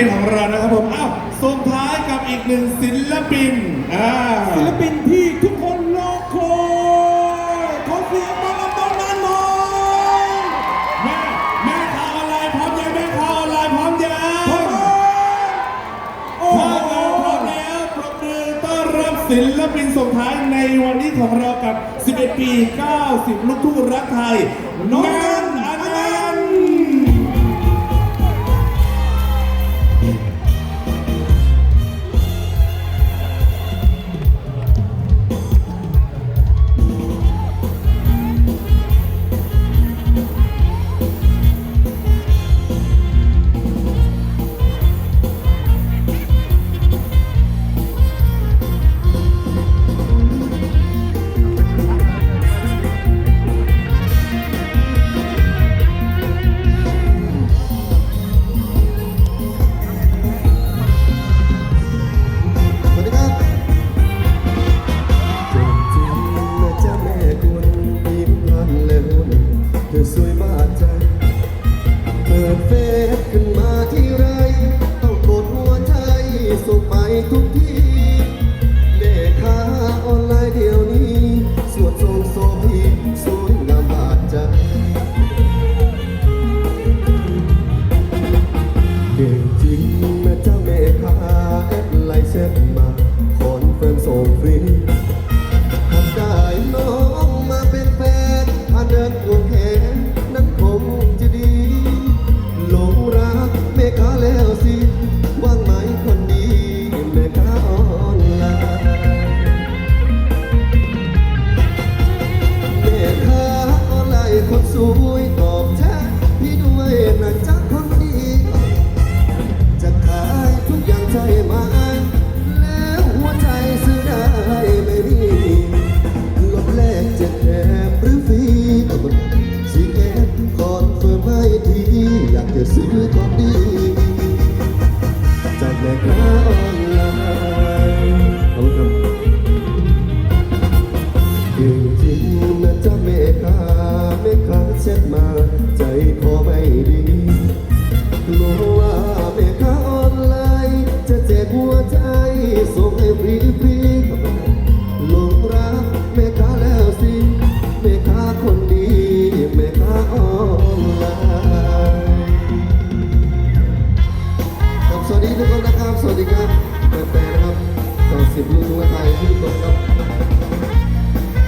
ปินของเรานะครับผมอ้าวส่งท้ายกับอีกหนึ่งศิลปินอ่าศิลปินที่ทุกคนรอคอยขอเสียงต้อนรับน้องนันหน่อยแม่แม่ข่าวออนไลน์พร้อมยังแม่ข่าวออนไลน์พร้อมยังพร้อมไหมโอ้ถ้าโหเกิดพร้อมแล้วปรบมือต้อนรับศิลปินส่งท้ายในวันนี้ของเรากับ 11 ปี 90 ลูกทุ่งรักไทยน้องนัน อสวยบาดใจ เปิดเฟซขึ้นมาที่ไร ต้องกดหัวใจส่งไปทุกทีแม่ค้าออนไลน์เดี๋ยวนี้ สวดทรงโซพีสวยงามบาดใจเก่งจริงนะเจ้าแม่ค้าแอดไลน์เซ็นมา ม่ค้าเช็ดมา ใจคอไม่ดีกลัวว่าแม่ค้าออนไลน์จะแจกหัวใจส่งให้ฟรีฟรีๆหลงรักแม่ค้าแล้วสิแม่ค้าคนดีแม่ค้าออนไลน์ครับสวัสดีทุกคนนะครับ สวัสดีครับแฟนๆนะครับต่อสิบลูกทุ่งไทยทุกคนครับ